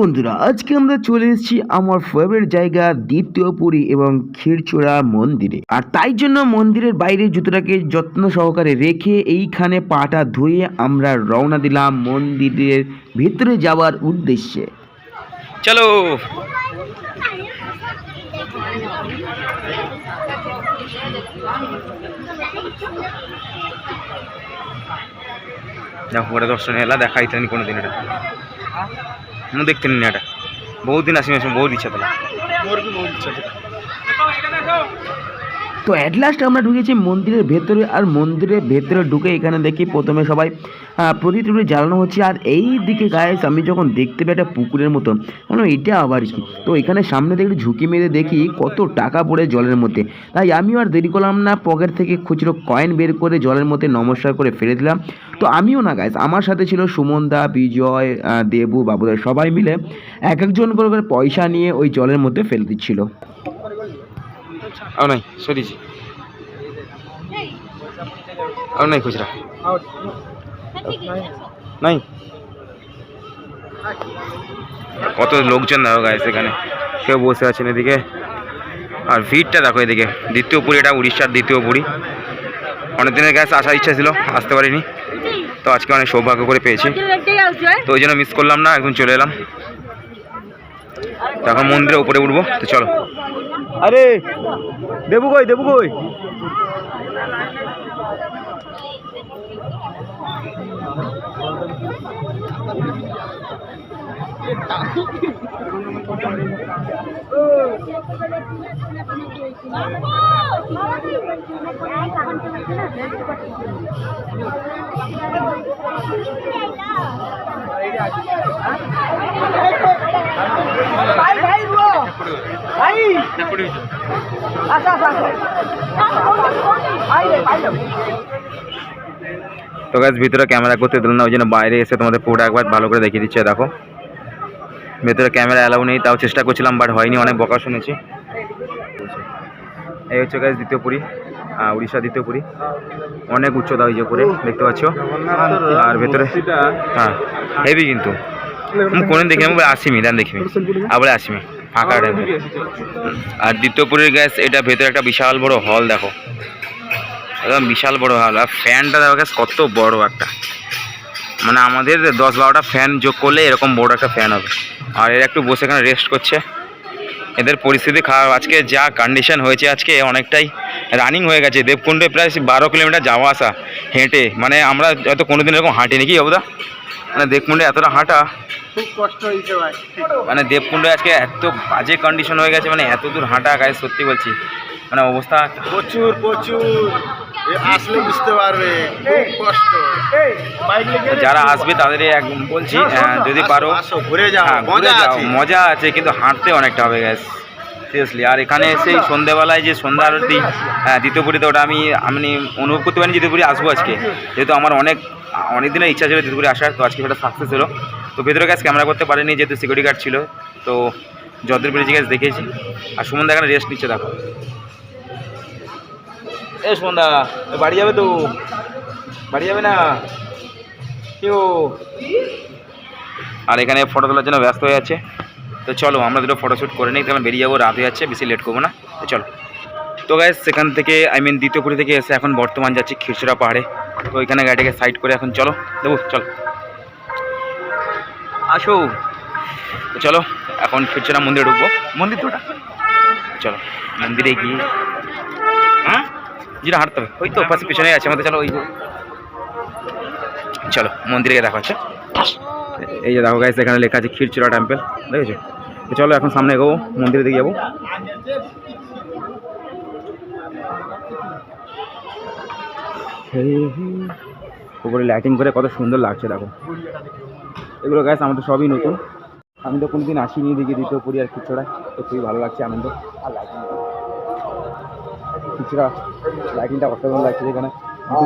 বন্ধুরা, আজকে আমরা চলে এসেছি আমার ফেভারিট জায়গা দ্বিতীয় পুরী এবং ক্ষীরচোড়া মন্দিরে। আর তাই জন্য মন্দিরের বাইরে জুতোটাকে যত্ন সহকারে রেখে এইখানে পাটা ধুয়ে আমরা রওনা দিলাম মন্দিরের ভিতরে যাওয়ার উদ্দেশ্যে। চলো। দেখো ওটা দর্শন এলা, দেখাই তানি কোনো দিন এটা। ମୁଁ ଦେଖିଥିଲି ଏଇଟା ବହୁତ ଦିନ ଆସିବି ଆସିବି ବହୁତ ଇଚ୍ଛା ଥିଲା তো অ্যাট লাস্ট আমরা ঢুকেছি মন্দিরের ভেতরে, আর মন্দিরের ভেতরে ঢুকে এখানে দেখি প্রথমে সবাই টুদীপ জ্বালানো হচ্ছে, আর এই দিকে গায়ে আমি যখন দেখতে পাই একটা পুকুরের মতো মানে এটা আবার কি? তো এখানে সামনে দেখি ঝুঁকি মেরে দেখি কত টাকা পড়ে জলের মধ্যে। তাই আমিও আর দেরি করলাম না পকেট থেকে খুচরো কয়েন বের করে জলের মধ্যে নমস্কার করে ফেলে দিলাম। তো আমিও না গাইস আমার সাথে ছিল সুমন দা বিজয় দেবু, বাবুদা সবাই মিলে এক একজন করে করে পয়সা নিয়ে ওই জলের মধ্যে ফেলে দিচ্ছিল। ଆଉ ନାହିଁ ସରିଛି ଆଉ ନାହିଁ খুচরা নাই কত লোকজন দেখো গাইস এখানে কেউ বসে আছেন এদিকে আর ভিড়টা দেখো এদিকে দ্বিতীয় পুরী এটা উড়িষ্যার দ্বিতীয় পুরী অনেক দিনের গ্যাস আসার ইচ্ছা ছিল আসতে পারিনি তো আজকে অনেক সৌভাগ্য করে পেয়েছি তো ওই জন্য মিস করলাম না এখন চলে এলাম তো এখন মন্দিরের উপরে উঠবো তো চলো আরে দেবু কই দেবু কই? ভাই ভাই রুও ভাই আসা ভাই রে ভাই তো গাছ ভিতরে ক্যামেরা করতে দিল না ওই জন্য বাইরে এসে তোমাদের পুরোটা একবার ভালো করে দেখিয়ে দিচ্ছে দেখো। ভেতরে ক্যামেরা অ্যালাউ নেই তাও চেষ্টা করছিলাম বাট হয়নি অনেক বকা শুনেছি। এই হচ্ছে গাছ দ্বিতীয় পুরী উড়িষ্যা দ্বিতীয় পুরী। অনেক উচ্চতা ওই যে উপরে দেখতে পাচ্ছ? আর ভেতরে হ্যাঁ হেভি কিন্তু। কোনদিন দেখিনি ମୁଁ আসিমি দেন দেখিবি আবার আসিমি ফাঁকা আর দ্বিতীয় পুরীর গ্যাস এটা ভেতরে একটা বিশাল বড় হল দেখো। একদম বিশাল বড় হল আর ফ্যানটা দেখো গ্যাস কত বড় একটা। মানে আমাদের দশ বারোটা ফ্যান যোগ করলে এরকম বড় একটা ফ্যান হবে। আর এরা একটু বসে এখানে রেস্ট করছে। এদের পরিস্থিতি খারাপ। আজকে যা কন্ডিশন হয়েছে আজকে অনেকটাই রানিং হয়ে গেছে। দেবকুণ্ডে প্রায় বারো কিলোমিটার যাওয়া আসা হেঁটে। মানে আমরা হয়তো কোনোদিন এরকম হাঁটিনি। কি অবদা? মানে দেবকুণ্ডে এতটা হাঁটা খুব কষ্ট হয়েছে ভাই মানে দেবকুণ্ডে আজকে এত বাজে কন্ডিশন হয়ে গেছে মানে এত দূর হাঁটা গায়ে সত্যি বলছি। মানে অবস্থা প্রচুর প্রচুর। আসলে বুঝতে পারবে খুব কষ্ট। যারা আসবে তাদের এক বলছি আহ, যদি পারো। ঘুরে যাও হ্যাঁ, মজা আছে। মজা আছে কিন্তু হাঁটতে অনেকটা হবে গ্যাস সিরিয়াসলি আর এখানে এসে সন্ধ্যেবেলায় যে সন্ধ্যা আরতি হ্যাঁ দ্বিতীয়পুরীতে ওটা আমি আমি অনুভব করতে পারিনি দ্বিতীয়পুরী আসব আজকে। যেহেতু আমার অনেক অনেক দিনের ইচ্ছা ছিল দ্বিতীয়পুরী আসার, তো আজকে সেটা সাকসেস হলো। তো ভেতরে গ্যাস ক্যামেরা করতে পারিনি, যেহেতু সিকিউরিটি গার্ড ছিল, তো যদ্দূর পেরেছি গ্যাস দেখেছি। আর সুমন দা এখানে রেস্ট নিচ্ছে, দেখো। এ সুমন দা বাড়ি যাবে তো? বাড়ি যাবে না? কেউ আর এখানে ফটো তোলার জন্য ব্যস্ত হয়ে আছে। তো চলো, আমরা দুটো ফটোশ্যুট করে নিই কারণ বেরিয়ে যাব, রাত হয়ে যাচ্ছে, বেশি লেট করব না। তো চলো। তো গ্যাস সেখান থেকে আই মিন দ্বিতীয়পুরি থেকে এসে এখন বর্তমান যাচ্ছি খিরচুরা পাহাড়ে। তো ওইখানে গাড়িটাকে সাইড করে এখন চলো, দেবো, চলো। আসো। তো চলো, এখন খিরচুরা মন্দিরে ঢুকবো। মন্দির তো ওটা। চলো, মন্দিরে গিয়ে। হ্যাঁ? যেটা হাঁটতে হবে। ওই তো পাশে পিছনে আছে, আমাদের চলো ওই চলো মন্দিরে গিয়ে দেখা হচ্ছে। এই যে দেখো গাইস এখানে লেখা আছে ক্ষীরচূড়া টেম্পল দেখেছ? তো চলো এখন সামনে এগোবো, মন্দিরের দিকে যাব। উপরে লাইটিং করে কত সুন্দর লাগছে, দেখো। এগুলো গাইস আমাদের সবই নতুন। আমি তো কোনোদিন আসিনি দিকে দ্বিতীয় পুরী আর খিচড়া তো খুবই ভালো লাগছে, আনন্দ আর লাইটিং খিচড়া লাইটিংটা অসাধারণ লাগছে এখানে।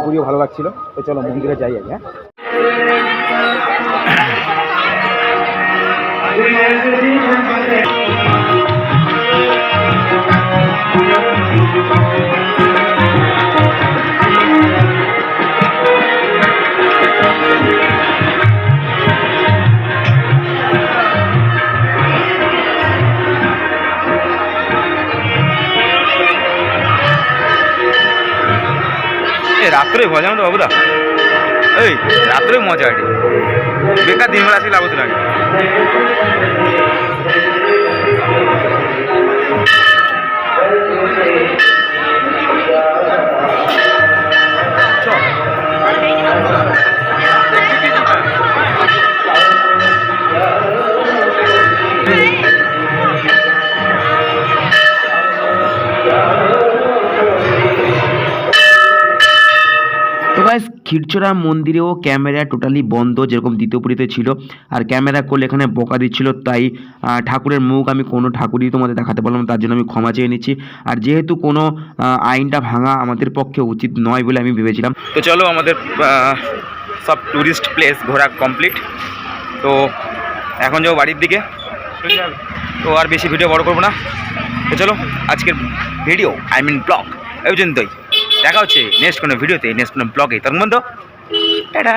পুরীও ভালো লাগছিল। তো চলো মন্দিরে যাই আগে হ্যাঁ? রাত্রে ভজা মতো বাবুদা। এই রাত্রে মজা এটি। বেকার দিনবেলা আসি লাভ লাগে গাইস খিরচোরা মন্দিরেও ক্যামেরা টোটালি বন্ধ, যেরকম দ্বিতীয় পুরীতে ছিল। আর ক্যামেরা করলে এখানে বকা দিচ্ছিল, তাই ঠাকুরের মুখ আমি কোনো ঠাকুরই তোমাদের দেখাতে পারলাম তার জন্য আমি ক্ষমা চেয়ে নিচ্ছি। আর যেহেতু কোনো আইনটা ভাঙা আমাদের পক্ষে উচিত নয় বলে আমি ভেবেছিলাম। তো চলো আমাদের সব ট্যুরিস্ট প্লেস ঘোরা কমপ্লিট তো এখন যাব বাড়ির দিকে। তো আর বেশি ভিডিও বড় করব না। তো চলো, আজকের ভিডিও আই মিন ব্লগ এই পর্যন্তই। দেখা হচ্ছে নেক্সট কোনো ভিডিওতে নেক্সট কোনো ব্লগে। তখন বন্ধু টাটা!